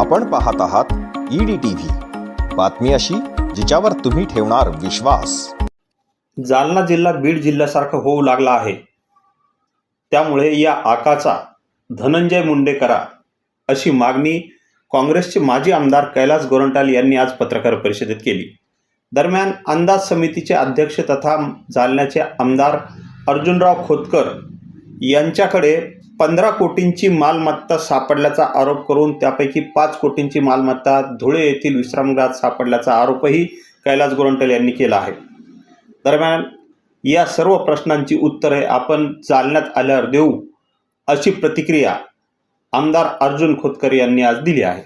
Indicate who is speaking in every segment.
Speaker 1: आपण पाहत आहात ईडी टीव्ही बातमी अशी जिच्यावर तुम्ही ठेवणार विश्वास.
Speaker 2: जालना जिल्हा बीड जिल्ह्यासारखा होऊ लागला आहे. त्यामुळे या आकाचा धनंजय मुंडे करा अशी मागणी काँग्रेसचे माजी आमदार कैलास गोरंटाल यांनी आज पत्रकार परिषदेत केली. दरम्यान अंदाज समितीचे अध्यक्ष तथा जालन्याचे आमदार अर्जुनराव खोतकर यांच्याकडे पंधरा कोटींची मालमत्ता सापडल्याचा आरोप करून त्यापैकी पाच कोटींची मालमत्ता धुळे येथील विश्रामगृहात सापडल्याचा आरोपही कैलास गोरंटल यांनी केला आहे. दरम्यान या सर्व प्रश्नांची उत्तरे आपण चालण्यात आल्यावर देऊ अशी प्रतिक्रिया आमदार अर्जुन खोतकर यांनी आज दिली आहे.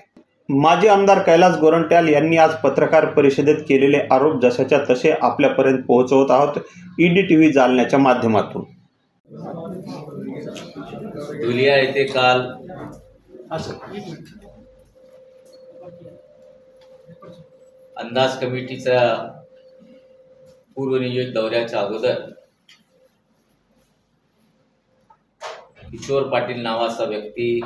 Speaker 2: माजी आमदार कैलास गोरंट्याल यांनी आज पत्रकार परिषदेत केलेले आरोप जशाच्या तसे आपल्यापर्यंत पोहोचवत आहोत. ईडी टी व्ही जालन्याच्या माध्यमातून.
Speaker 3: धुलिया येथे काल। अंदाज कमिटीचा पूर्वनियोजित दौऱ्याच्या अगोदर किशोर पाटील नावाचा व्यक्ती,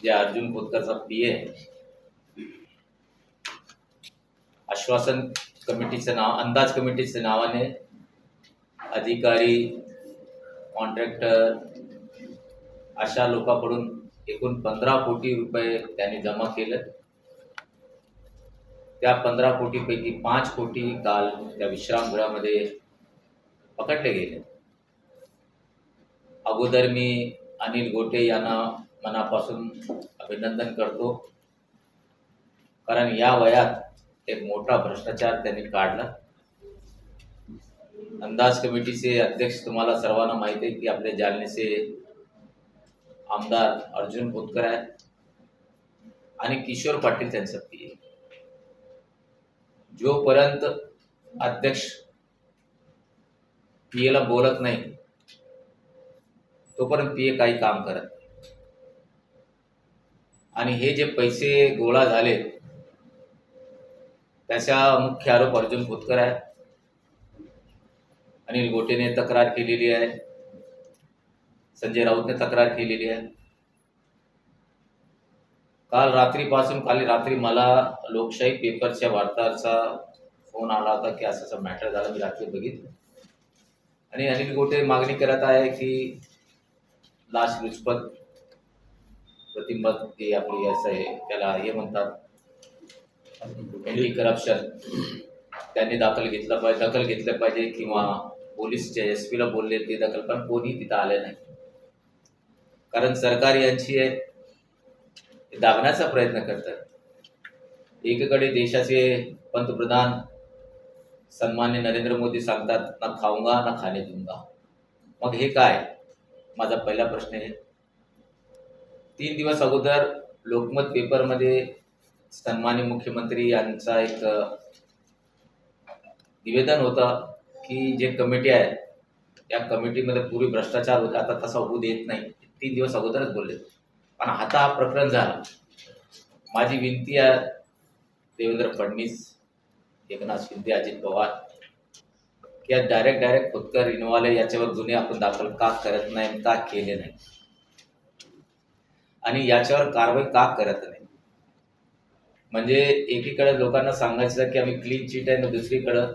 Speaker 3: जे अर्जुन खोतकरचा पी आहे आश्वासन कमिटीचं नाव, अंदाज कमिटीच्या नावाने अधिकारी कॉन्ट्रॅक्टर अशा लोकांकडून एकूण पंधरा कोटी रुपये त्यांनी जमा केले त्या पंधरा कोटीपैकी पाच कोटी काल त्या विश्रामगृहामध्ये पकडले गेले. अगोदर मी अनिल गोटे यांना मनापासून अभिनंदन करतो. कारण या वयात एक मोठा भ्रष्टाचार त्यांनी काढला. अंदाज कमिटीचे अध्यक्ष तुम्हाला सर्वांना माहिती आहे की आपले जालनेचे आमदार अर्जुन खोतकर आहेत आणि किशोर पाटील त्यांचं पी आहे जोपर्यंत अध्यक्ष पी एला बोलत नाही तोपर्यंत पी ए काही काम करत नाही. आणि हे जे पैसे गोळा झाले त्याचा मुख्य आरोप अर्जुन खोतकर आहे अनिल गोटेने तक्रार केलेली आहे. संजय राऊतने तक्रार केलेली आहे. काल रात्रीपासून काल रात्री मला लोकशाही पेपरच्या वार्ताहरचा फोन आला होता की असं असं मॅटर झालं मी रात्री बघितलं. आणि अनिल गोटे मागणी करत आहे की लाच लुचपत प्रतिबंध ते आपली असं आहे त्याला हे म्हणतात. अँटी करप्शन त्यांनी दाखल घेतलं पाहिजे दखल घेतलं पाहिजे किंवा पोलीसच्या एस पीला बोलले ते दखल पण कोणी तिथं आले नाही. कारण सरकार यांची आहे दाबण्याचा प्रयत्न करतात. एकीकडे देशाचे पंतप्रधान सन्मान्य नरेंद्र मोदी सांगतात ना खाऊंगा ना खाणे दूंगा मग हे काय? माझा पहिला प्रश्न आहे. तीन दिवस अगोदर लोकमत पेपरमध्ये सन्मान्य मुख्यमंत्री यांचा एक निवेदन होतं. की जे कमिटी आहे त्या कमिटीमध्ये पूर्वी भ्रष्टाचार होता आता तसा होऊ देत नाही. तीन दिवस अगोदरच बोलले. पण आता हा प्रकरण झाला. माझी विनंती आहे देवेंद्र फडणवीस एकनाथ शिंदे अजित पवार की आज डायरेक्ट डायरेक्ट खोतकर इनवाले याच्यावर गुन्हे आपण दाखल का करत नाही का केले नाही? आणि याच्यावर कारवाई का करत नाही? म्हणजे एकीकडे लोकांना सांगायचं की आम्ही क्लीन चिट आहे ना दुसरीकडं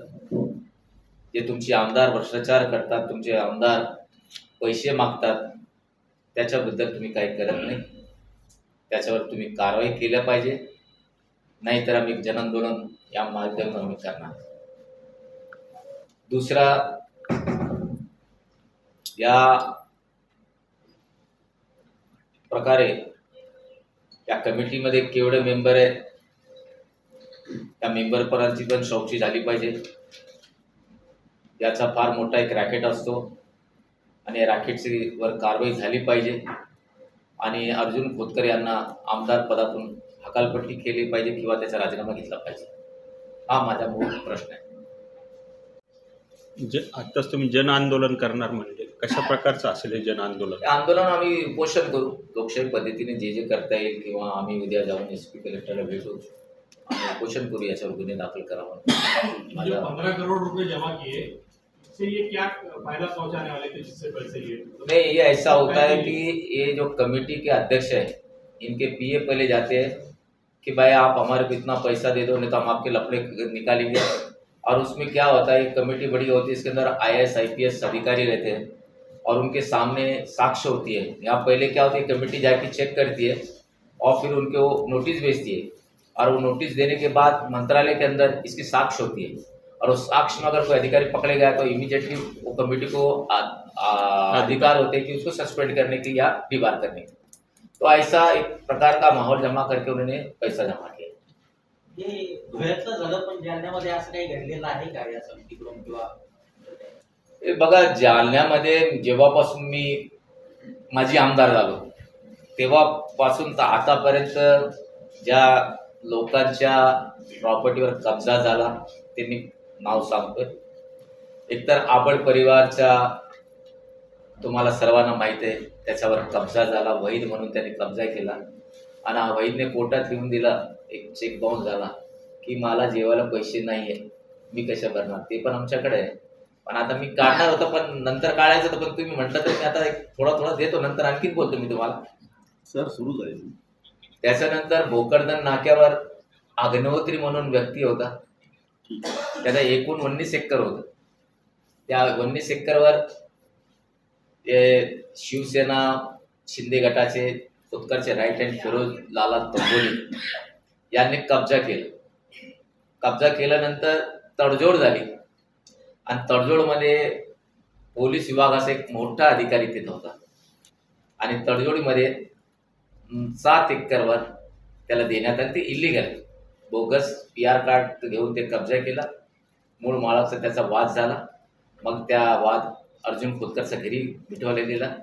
Speaker 3: जे तुमचे आमदार भ्रष्टाचार करतात तुमचे आमदार पैसे मागतात त्याच्याबद्दल तुम्ही काही करत नाही. त्याच्यावर तुम्ही कारवाई केल्या पाहिजे. नाहीतर आम्ही जनआंदोलन या माध्यमातून आम्ही करणार. दुसरा या प्रकारे या कमिटीमध्ये केवढे मेंबर आहेत त्या मेंबरपर्यंतची पण चौकशी झाली पाहिजे. याचा फार मोठा एक रॅकेट असतो. आणि या रॅकेटची वर कारवाई झाली पाहिजे. आणि अर्जुन खोतकर यांना आमदार पदातून हकालपट्टी केली पाहिजे किंवा त्याचा राजीनामा घेतला पाहिजे. हा माझा मूळ प्रश्न आहे.
Speaker 4: ज आत्ताच तुम्ही जन आंदोलन करणार म्हणजे कशा प्रकारचं असेल हे जन आंदोलन?
Speaker 3: हे आंदोलन आम्ही उपोषण करू. लोकशाही पद्धतीने जे जे करता येईल किंवा आम्ही उद्या जाऊन एस पी कलेक्टरला भेटू आणि उपोषण करू याच्यावर गुन्हे दाखल करावा.
Speaker 5: पंद्रह करोड़ रुपए जमा किए इससे ये क्या फ़ायदा पहुँचाने वाले थे जिससे पैसे लिए
Speaker 3: नहीं, ये ऐसा होता है कि ये जो कमेटी के अध्यक्ष है, इनके पीए पहले जाते हैं कि भाई आप हमारे को इतना पैसा दे दो, नहीं तो हम आपके लफड़े निकालेंगे। और उसमें क्या होता है कमेटी बड़ी होती है, इसके अंदर I S I P S अधिकारी रहते हैं और उनके सामने साक्ष्य होती है। यहाँ पहले क्या होती है, कमेटी जाके चेक करती है और फिर उनके वो नोटिस भेजती है। और वो नोटिस देने के बाद मंत्रालय के अंदर इसकी साक्ष्य होती है। और उस साक्ष्य में अगर कोई अधिकारी पकड़े गया तो इमीडिएटली वो कमेटी को आ, आ, अधिकार। होते हैं कि उसको सस्पेंड करने की या डिबार करने की। तो ऐसा एक प्रकार का माहौल जमा करके उन्होंने पैसा जमा किया।
Speaker 6: हे
Speaker 3: हे बघा जालन्यामध्ये जेव्हापासून मी माझी आमदार झालो तेव्हापासून तर आतापर्यंत ज्या लोकांच्या प्रॉपर्टीवर कब्जा झाला ते मी नाव सांगतोय. एकतर आबड परिवारच्या तुम्हाला सर्वांना माहीत आहे त्याच्यावर कब्जा झाला वहीद म्हणून त्याने कब्जा केला. आणि हा वहीदने कोर्टात लिहून दिला एक चेक बाउन्स झाला की मला जेवायला पैसे नाही आहे मी कशा भरणार? ते पण आमच्याकडे आहे. पण आता मी काढणार होतं पण नंतर काढायचं होतं पण तुम्ही म्हटलं तर मी आता एक थोडा थोडा देतो नंतर आणखीन बोलतो मी तुम्हाला.
Speaker 7: सर सुरू झाले.
Speaker 3: त्याच्यानंतर भोकरदन नाक्यावर अग्नहोत्री म्हणून व्यक्ती होता. त्याचा एकूण उन्नीस एकर होतं. त्या उन्नीस एकरवर ते शिवसेना शिंदे गटाचे उत्कर्षचे राईट हँड फिरोज लाला तंबोली यांनी कब्जा केला. कब्जा केल्यानंतर तडजोड झाली. आणि तडजोडमध्ये पोलीस विभागाचा एक मोठा अधिकारी तिथं होता. आणि तडजोडीमध्ये सात एकरवर त्याला देण्यात आलं. ते illegal bogus P R card घेऊन ते कब्जा केला. मूळ माळाचा त्याचा वाद झाला. मग त्या वाद अर्जुन खोतकरच्या घरी मिटवले गेला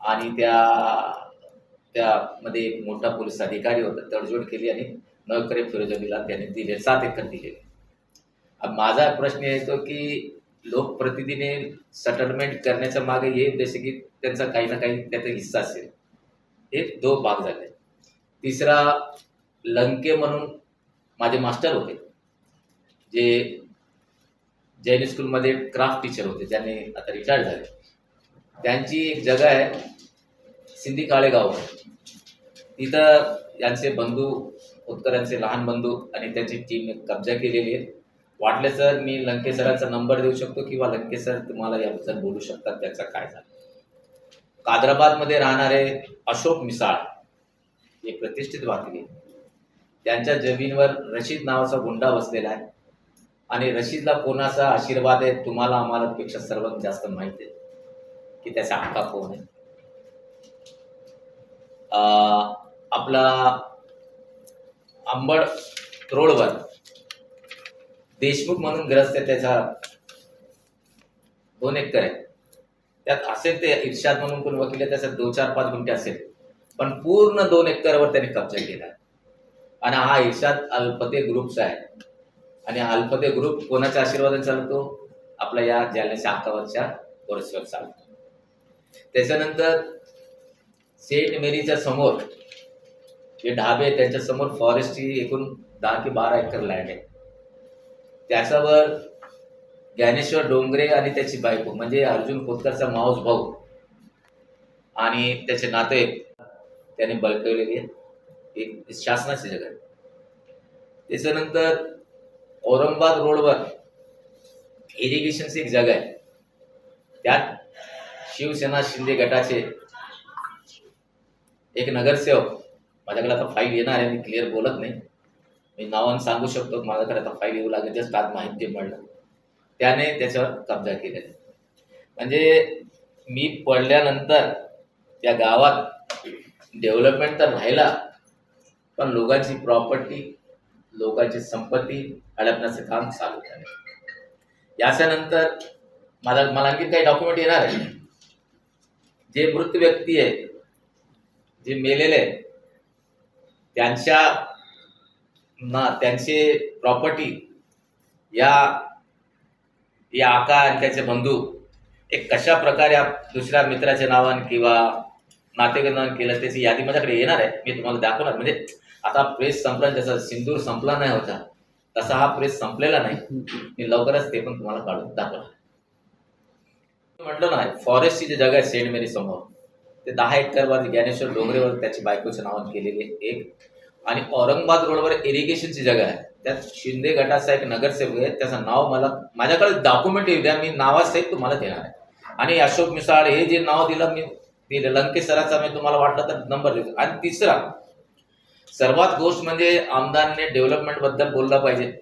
Speaker 3: आणि त्या त्यामध्ये एक मोठा पोलीस अधिकारी होता तडजोड केली आणि नवकरे फिरोजा दिला त्याने दिले सात एकर दिलेले माझा प्रश्न येतो की लोकप्रतिनिधीने सेटलमेंट करण्याच्या मागे हे जसे की त्यांचा काही ना काही त्याचा हिस्सा असेल. हे दो भाग झाले. तिसरा लंके म्हणून माझे मास्टर होते. जे जैन स्कूलमध्ये क्राफ्ट टीचर होते ज्यांनी आता रिटायर्ड झाले. त्यांची एक जगा आहे सिंधी काळेगाव. तिथं यांचे बंधू उत्तरांचे लहान बंधू आणि त्यांची टीम कब्जा केलेली आहे. वाटले सर मी लंके सरांचा नंबर देऊ शकतो किंवा लंके सर तुम्हाला याबद्दल बोलू शकतात त्याचा काय झालं? कादराबादमध्ये राहणारे अशोक मिसाळ हे प्रतिष्ठित वाचले त्यांच्या जमीनवर रशीद नावाचा गुंडा बसलेला आहे. आणि रशीदला कोणाचा आशीर्वाद आहे तुम्हाला आम्हाला पेक्षा सर्वात जास्त माहिती आहे की त्याचा हक्का कोण आहे? अं, आपला आंबड रोडवर देशमुख म्हणून ग्रस्त आहे त्याचा दोन एकर आहे. त्यात असेल ते इर्षाद म्हणून कोण वकील आहे त्याच्यात दोन चार पाच गुंठे असेल. पण पूर्ण दोन एकरवर त्याने कब्जा केला. आणि हा इर्षाद अल्पते ग्रुपचा आहे. आणि अल्पदे अल्पते ग्रुप कोणाच्या आशीर्वादाने चालतो आपल्या या जालन्याच्या हक्कावरच्या वरसवर चालतो त्याच्यानंतर सेंट मेरीच्या समोर जे ढाबे त्यांच्यासमोर त्यांच्यासमोर फॉरेस्टची एकूण दहा ते बारा एकर लँड आहे. त्याच्यावर ज्ञानेश्वर डोंगरे आणि त्याची बायको म्हणजे अर्जुन खोतकरचा माऊस भाऊ आणि त्याचे नाते त्याने बळकवलेली आहे. एक शासनाची जगत त्याच्यानंतर औरंगाबाद रोडवर इरिगेशनची एक जागा आहे. त्यात शिवसेना शिंदे गटाचे एक नगरसेवक माझ्याकडे आता फाईल येणार आहे मी क्लिअर बोलत नाही. मी नावानं सांगू शकतो माझ्याकडे आता फाईल येऊ लागेल जस्ट आज माहिती मिळलं त्याने त्याच्यावर कब्जा केलेला आहे. म्हणजे मी पडल्यानंतर त्या गावात डेव्हलपमेंट तर राहिला पण लोकांची प्रॉपर्टी लोकांची संपत्ती हडपण्याचं काम चालू झालं याच्यानंतर मला मला आणखी काही डॉक्युमेंट येणार आहे. जे मृत व्यक्ती आहे जे मेलेले त्यांच्या ना त्यांचे प्रॉपर्टी या या आका आणि त्याचे बंधू एक कशा प्रकारे दुसऱ्या मित्राच्या नावाने किंवा नातेवाईकांना केलं त्याची यादी माझ्याकडे येणार आहे. मी तुम्हाला दाखवणार. म्हणजे आता प्रेस संपला जसा सिंदूर संपला नाही होता. तसा हा प्रेस संपलेला नाही. मी लवकरच ते पण तुम्हाला काढून दाखवणार म्हटलं ना फॉरेस्टची जी जागा आहे सेंट मेरी समोर ते दहा एकरवर ज्ञानेश्वर डोंगरेवर त्याची बायकोचं नावात केलेली आहे एक. आणि औरंगाबाद रोडवर इरिगेशनची जागा आहे त्यात शिंदे गटाचा एक नगरसेवक आहे. त्याचं नाव मला माझ्याकडे डॉक्युमेंट येऊ द्या मी नावासहित तुम्हाला देणार आहे. आणि अशोक मिसाळ हे जे नाव दिलं मी दिलं लंकेश सराचा मी तुम्हाला वाटलं तर नंबर देतो. आणि तिसरा सर्वात गोष्ट म्हणजे आमदारने डेव्हलपमेंटबद्दल बोललं पाहिजे.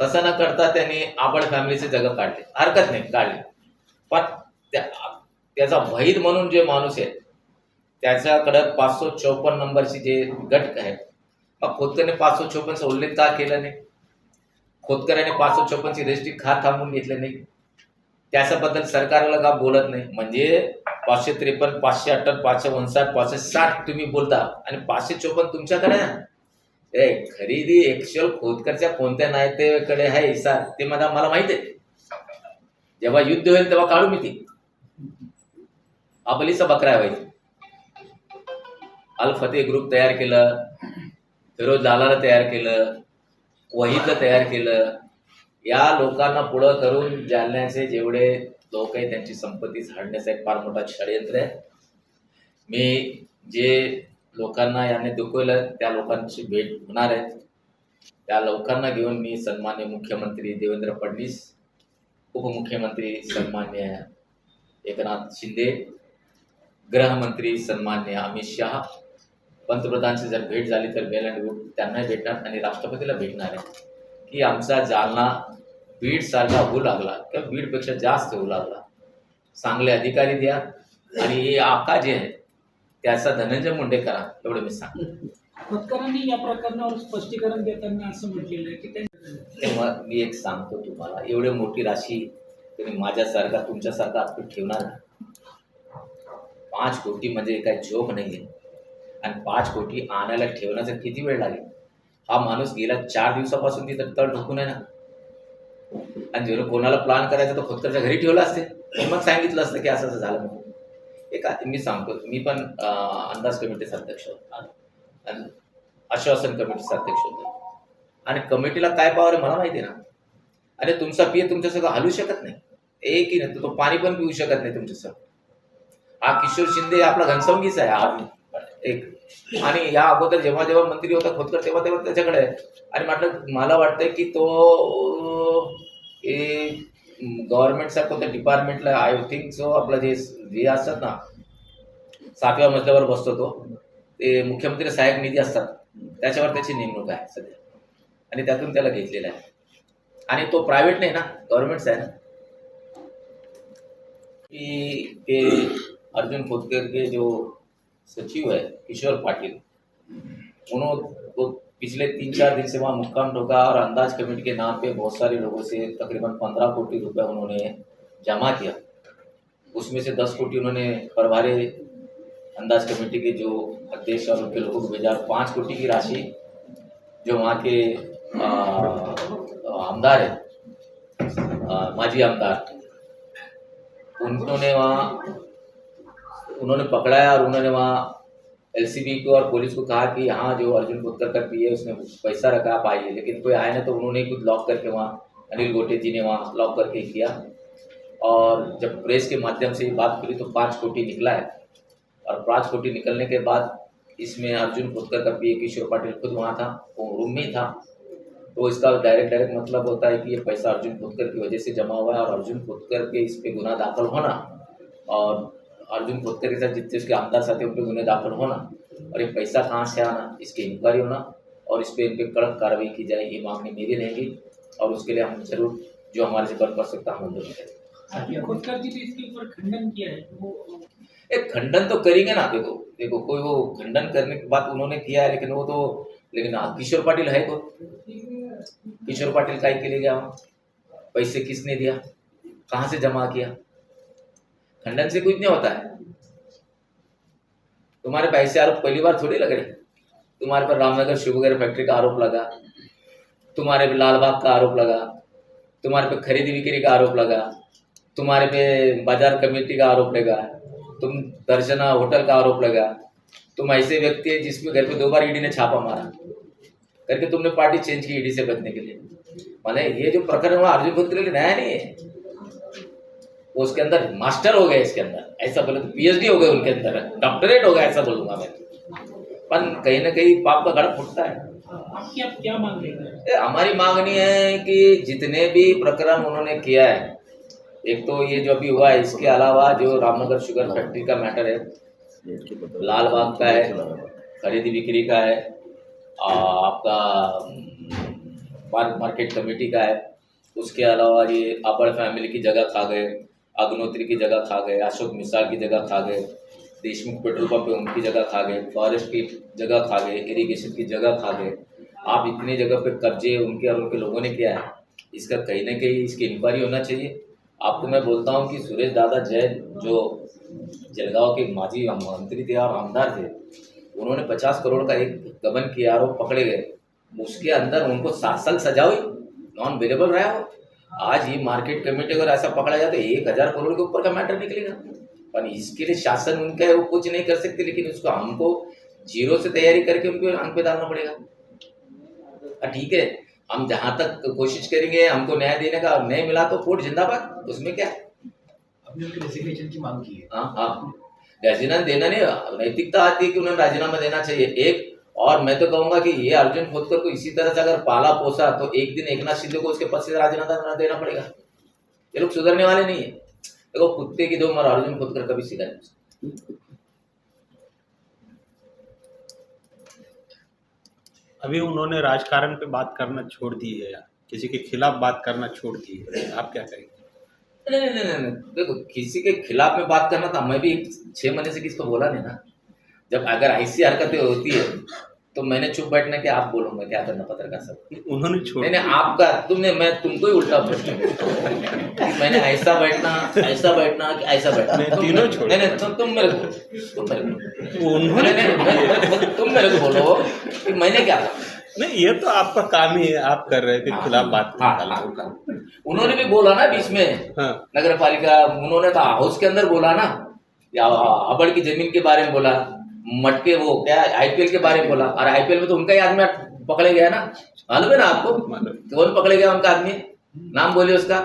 Speaker 3: तसं न करता त्यांनी आबड फॅमिलीचे जग काढले. हरकत नाही काढले. पण त्या त्याचा वहीद म्हणून जे माणूस आहे त्याच्याकडं पाचशे चौपन्न नंबरची जे गट आहे मग खोतकरने पाचशे चौपन्नचा उल्लेख का केला नाही? खोतकऱ्याने पाचशे चौपन्नची रजिस्ट्री खा थांबून घेतलं नाही? त्याच्याबद्दल सरकारला का बोलत नाही? म्हणजे पाचशे त्रेपन्न पाचशे अठ्ठन पाचशे उनसाठ पाचशे साठ तुम्ही बोलता आणि पाचशे चोपन्न तुमच्याकडे आहे ना? ए खरेदी एक्शल खोदकरच्या कोणत्या नायतेकडे आहे हिस्सा ते मला मला माहिती आहे. जेव्हा युद्ध होईल तेव्हा काढू मी ती. आपलीचा बकरा व्हायची अल फतेह ग्रुप तयार केलं. फिरोज लालाला तयार केलं. वहीदला तयार केलं. या लोकांना पुढं करून जालन्याचे जेवढे लोक आहेत त्यांची संपत्ती झाडण्याचा एक फार मोठा षडयंत्र आहे. मी जे लोकांना याने दुखवलं त्या लोकांची भेट होणार आहे. त्या लोकांना घेऊन मी सन्मान्य मुख्यमंत्री देवेंद्र फडणवीस उपमुख्यमंत्री सन्मान्य एकनाथ शिंदे गृहमंत्री सन्मान्य अमित शहा. पंतप्रधानची जर भेट झाली तर बेल अँड गुड त्यांनाही भेटणार आणि राष्ट्रपतीला भेटणार आहे. की आमचा जालना बीडसारखा होऊ लागला किंवा बीडपेक्षा जास्त होऊ लागला. चांगले अधिकारी द्या आणि हे आका जे आहे त्याचा धनंजय मुंडे करा एवढं मी सांगतो.
Speaker 8: खोतकरांनी या प्रकरणावर स्पष्टीकरण देताना असं म्हटलेलं आहे की
Speaker 3: तेव्हा मी एक सांगतो तुम्हाला एवढी मोठी राशी तुम्ही माझ्यासारखा तुमच्यासारखा आपण ठेवणार पाच कोटी म्हणजे काही जोक नाही आहे आणि पाच कोटी आणायला ठेवण्याचा किती वेळ लागेल? हा माणूस गेल्या चार दिवसापासून तिथं तळ ढोकून आहे ना. आणि जेव्हा कोणाला प्लॅन करायचा तर खोतकरच्या घरी ठेवलं असते. मग सांगितलं असतं की असं असं झालं म्हणून. एक मी सांगतो मी पण अंदाज कमिटीचा अध्यक्ष होतो. आणि आश्वासन कमिटीचा अध्यक्ष होतो. आणि कमिटीला काय पावर आहे मला माहिती आहे ना? अरे तुमचा पिय तुमच्यासोबत हलू शकत नाही. एक ही नाही तो पाणी पण पिऊ शकत नाही तुमच्यासह हा किशोर शिंदे आपला घनसंगीच आहे हा. एक आणि या अगोदर जेव्हा जेव्हा मंत्री होता खोतकर तेव्हा तेव्हा त्याच्याकडे आहे. आणि म्हटलं मला वाटतं की तो गव्हर्नमेंटचा कोणत्या डिपार्टमेंटला आय थिंक सो आपला जे जे असतात ना सातव्या मजल्यावर बसतो तो ते मुख्यमंत्री सहाय्यक निधी असतात त्याच्यावर त्याची नेमणूक आहे सध्या. आणि त्यातून त्याला घेतलेला आहे. आणि तो प्रायव्हेट नाही ना गव्हर्नमेंटचा आहे. ना की ते अर्जुन खोतकर के जो सचिव है, किशोर पाटिल। उन्होंने पिछले तीन चार दिन से वहाँ मुक्काम ठोका और अंदाज कमेटी के नाम पे बहुत सारे लोगों से तकरीबन पंद्रह कोटी रुपए उन्होंने जमा किया। उसमें से दस कोटी उन्होंने प्रभारी अंदाज कमेटी के जो अध्यक्ष और उनके लोगों को भेजा पाँच कोटी की राशि जो वहाँ के आमदार है माजी आमदार। उन्होंने वहाँ उन्होंने पकड़ाया और उन्होंने वहाँ एलसीबी को और पुलिस को कहा कि हाँ जो अर्जुन पुत्कर का है उसने पैसा रखा, आप आइए। लेकिन कोई आया ना तो उन्होंने खुद लॉक करके वहाँ अनिल गोटे जी ने वहाँ लॉक करके किया। और जब प्रेस के माध्यम से बात करी तो पाँच कोटी निकला है। और पाँच कोटी निकलने के बाद इसमें अर्जुन पुत्कर का पीए किशोर पाटिल खुद वहाँ था, वो रूम में ही था। तो इसका डायरेक्ट डायरेक्ट मतलब होता है कि ये पैसा अर्जुन पुत्कर की वजह से जमा हुआ है और अर्जुन पुत्कर के इस पे गुना दाखिल होना और अर्जुन खोतकर के साथ जितने उसके आमदार साथी उन पे गुने दाखिल होना और ये पैसा कहाँ से आना इसकी इंक्वायरी होना और इस पर इन पर कड़क कार्रवाई की जाए ये मांगनी मेरी रहेगी और उसके लिए हम ज़रूर जो हमारे से कर कर सकता हम उधर करेंगे
Speaker 8: खोतकर जी ने इसके ऊपर खंडन किया है
Speaker 3: एक खंडन तो करेंगे ना देखो देखो कोई वो खंडन करने के बाद उन्होंने किया है लेकिन वो तो लेकिन हाँ, किशोर पाटिल है को किशोर पाटिल काय के लिए गया पैसे किसने दिया? कहाँ से जमा किया? खंडन से कुछ नहीं होता है। तुम्हारे पैसे आरोप पहली बार थोड़ी लग रहे? तुम्हारे पर रामनगर शुगर फैक्ट्री का आरोप लगा। तुम्हारे पे लालबाग का आरोप लगा। तुम्हारे पे खरीदी बिक्री का आरोप लगा। तुम्हारे पे बाज़ार कमेटी का आरोप लगा। तुम दर्शना होटल का आरोप लगा। तुम ऐसे व्यक्ति है जिसमें घर पे दो बार ईडी ने छापा मारा। करके तुमने पार्टी चेंज की ईडी से बचने के लिए। माने ये जो प्रकरण हुआ अर्जुन खोत के लिए नया नहीं है। वो उसके अंदर मास्टर हो गए इसके अंदर। ऐसा बोले तो पीएचडी हो गए उनके अंदर। डॉक्टरेट हो गया ऐसा बोलूँगा मैं। पर कहीं ना कहीं पाप का गढ़ फुटता है।
Speaker 8: आप क्या मांग रहे
Speaker 3: हमारी मांगनी है कि जितने भी प्रकरण उन्होंने किया है एक तो ये जो अभी हुआ है इसके अलावा जो रामनगर शुगर फैक्ट्री का मैटर है लाल बाग का है खरीदी बिक्री का है आ, आपका मार- मार्केट कमेटी का है उसके अलावा ये अपर फैमिली की जगह खा गए। अग्नोत्री की जगह खा गए, अशोक मिसाल की जगह खा गए, देशमुख पेट्रोल पंप पे उनकी जगह खा गए, फॉरेस्ट की जगह खा गए इरीगेशन की जगह खा गए। आप इतनी जगह पे कब्जे उनके और उनके लोगों ने किया है? इसका कहीं ना कहीं इसकी इंक्वायरी होना चाहिए। आपको मैं बोलता हूँ कि सुरेश दादा जैन, जो जलगांव के माजी मंत्री थे और आमदार थे, उन्होंने पचास करोड़ का एक गबन किया और पकड़े गए। उसके अंदर उनको सात साल सजा हुई? नॉन अवेलेबल रहा हो आज ये मार्केट कमेटी अगर ऐसा पकड़ा जाए तो एक हज़ार करोड़ के ऊपर का मैटर निकलेगा। पर इसके लिए शासन उनका है वो कुछ नहीं कर सकते लेकिन उसको हमको ज़ीरो से तैयारी करके उनको आँख पे डालना पड़ेगा। हाँ, ठीक है। हम जहाँ तक कोशिश करेंगे हमको न्याय देने का और नहीं मिला तो कोर्ट जिंदाबाद। उसमें क्या? है
Speaker 6: रेजिग्नेशन की मांग की है।
Speaker 3: हाँ हाँ। राजीनामा देना नहीं नैतिकता आती है कि उन्हें राजीनामा देना चाहिए। एक और मैं तो कहूँगा कि ये अर्जुन खोदकर को इसी तरह से अगर पाला पोसा तो एक दिन एक नाथ शिंदे को उसके पद से राजीनामा देना पड़ेगा। ये लोग सुधरने वाले नहीं है। देखो कुत्ते की दो मर अर्जुन खोदकर कभी सीखा नहीं
Speaker 4: अभी उन्होंने राजकारण पे बात करना छोड़ दी है यार किसी के खिलाफ बात करना छोड़ दी है। आप क्या कहेंगे?
Speaker 3: नहीं नहीं नहीं नहीं नहीं। देखो किसी के खिलाफ में बात करना था। मैं भी छह महीने से किसको बोला नहीं ना। जब अगर ऐसी हरकतें होती है तो मैंने चुप बैठने के आप बोलो मैं क्या करना पत्रकार साहब।
Speaker 4: उन्होंने छोड़
Speaker 3: नहीं आपका तुमने मैं तुमको ही उल्टा प्रश्न मैंने ऐसा बैठना ऐसा बैठना कि ऐसा बैठना। तुम-
Speaker 4: तीनों छोड़
Speaker 3: मेरे को तुम मेरे को
Speaker 4: उन्होंने
Speaker 3: नहीं, नहीं, मैं- मैं- मैं- तुम मेरे को बोलो कि मैंने क्या
Speaker 4: नहीं ये तो आपका काम ही है आप कर रहे हैं खिलाफ बात
Speaker 3: हाँ। हाँ, हाँ। उन्होंने भी बोला ना बीच में
Speaker 4: हाँ।
Speaker 3: नगर पालिका उन्होंने तो हाउस के अंदर बोला ना या अबड़ की ज़मीन के बारे में बोला। मटके वो क्या आईपीएल के बारे में बोला। और आईपीएल में तो उनका ही आदमी पकड़े गया ना? मालूम है ना आपको? कौन पकड़े गया उनका आदमी? नाम बोलिए उसका।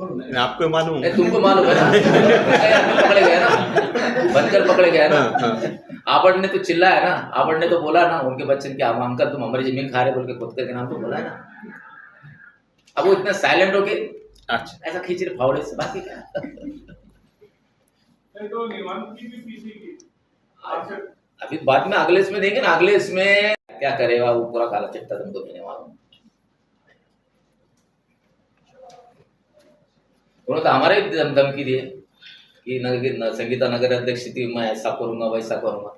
Speaker 4: नहीं, आपको मालूम।
Speaker 3: नहीं तुमको मालूम है ना? ही पकड़े गया ना? बनकर पकड़े गया ना?
Speaker 4: हाँ, हाँ।
Speaker 3: ने तो चिल्लाया ना? आबड़ ने तो बोला ना उनके बच्चे कि अंकल तुम हमारी ज़मीन खा रहे बोल के खुद के नाम तो बोला है ना? अब वो इतना साइलेंट हो के
Speaker 4: अच्छा।
Speaker 3: ऐसा खींच रहे फावड़े से बाकी क्या? अभी बाद में अगले इसमें देंगे ना अगले इसमें क्या करेगा वो पूरा काला चिट्टा तुमको देने वाला उन्होंने तो हमारे धमकी दिए कि नगर संगीता नगर अध्यक्ष थी मैं ऐसा करूंगा वैसा करूंगा।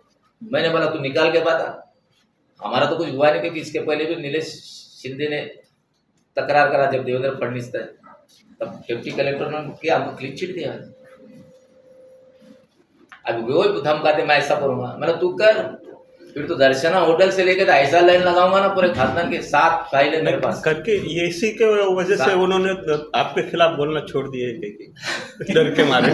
Speaker 3: मैंने बोला तू निकाल के बता। हमारा तो कुछ हुआ नहीं क्योंकि इसके पहले भी नीलेश शिंदे ने तकरार करा जब देवेंद्र फडणवीस थे। तब डिप्टी कलेक्टर ने किया हमको क्लीन चिट दिया। अब वो धमकाते मैं ऐसा करूँगा। मैंने तू कर फिर तो दर्शना होटल से लेकर तो ऐसा लाइन लगाऊँगा ना पूरे खानदान के साथ फाइलें मेरे पास।
Speaker 4: करके ये इसी के वजह से उन्होंने आपके खिलाफ बोलना छोड़ दिए है डर के मारे।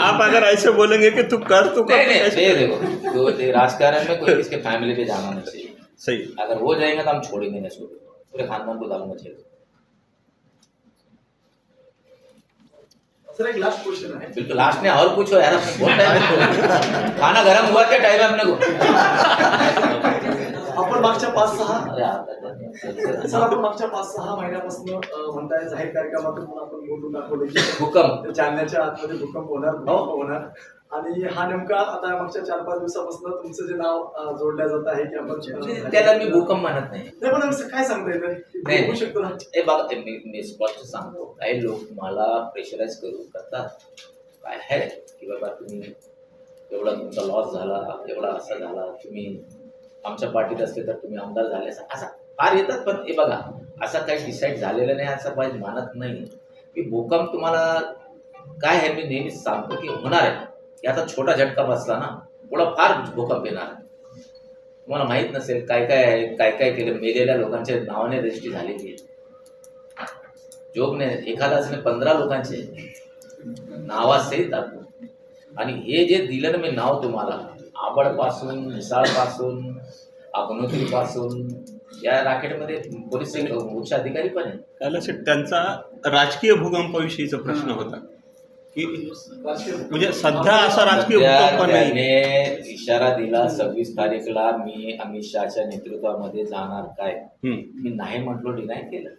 Speaker 4: आप अगर ऐसे बोलेंगे कि तू कर तू कर
Speaker 3: नहीं नहीं देखो तो राजकारण में कोई किसके फैमिली पे जाना नहीं चाहिए।
Speaker 4: सही।
Speaker 3: अगर वो जाएँगे तो हम छोड़ेंगे नहीं छोड़ेंगे पूरे खानदान को डालूँगा चाहिए
Speaker 7: सर एक लास्ट क्वेश्चन आहे.
Speaker 3: बिल्कुल लास्ट में और पूछो यार अपने बहुत टाइम खाना गर्म हुआ क्या टाइम है अपने को?
Speaker 9: आपण मागच्या पाच सहा सर आपण मागच्या पाच सहा महिन्यापासून म्हणताय जाहीर कार्यक्रमातून आपण निवडून दाखवले
Speaker 3: भूकंप.
Speaker 9: जालन्याच्या आतमध्ये भूकंप होणार भूकंप होणार. आणि हा नेमका आता मागच्या चार पाच दिवसापासून तुमचं जे नाव अं, जोडलं जात आहे की आपण अं,
Speaker 3: त्याला मी भूकंप म्हणत नाही.
Speaker 9: नाही पण असं काय सांगता येतं शकतो ना.
Speaker 3: हे बघा ते मी मी स्पष्ट सांगतो. काही लोक मला प्रेशराईज करू करतात. काय आहे? की बाबा तुम्ही एवढा तुमचा लॉस झाला एवढा असा झाला तुम्ही आमच्या पार्टीत असले तर तुम्ही आमदार झाले असं असा फार येतात. पण हे बघा असं काही डिसाईड झालेलं नाही असं पाहिजे मानत नाही. की भूकंप तुम्हाला काय आहे मी नेहमीच सांगतो की होणार आहे. याचा छोटा झटका बसला ना पुढं फार भूकंप येणार. तुम्हाला माहीत नसेल काय काय आहे काय काय केलं मेलेल्या लोकांच्या नावाने रजिस्ट्री झालेली आहे. जोगने एखादाच पंधरा लोकांचे नावासहित दाखवू आणि हे जे दिलं ना मी नाव तुम्हाला आबडपासून मिसाळपासून अग्नोत्रीपासून या राकेटमध्ये पोलीस उच्च अधिकारी पण आहे
Speaker 4: त्यांचा राजकीय भूकंपाविषयीचा प्रश्न होता. की म्हणजे सध्या असा राजकीय भूकंप नाही.
Speaker 3: इशारा दिला सव्वीस तारीखला मी अमित शहाच्या नेतृत्वामध्ये जाणार काय. मी नाही म्हटलो डिनाय केलं.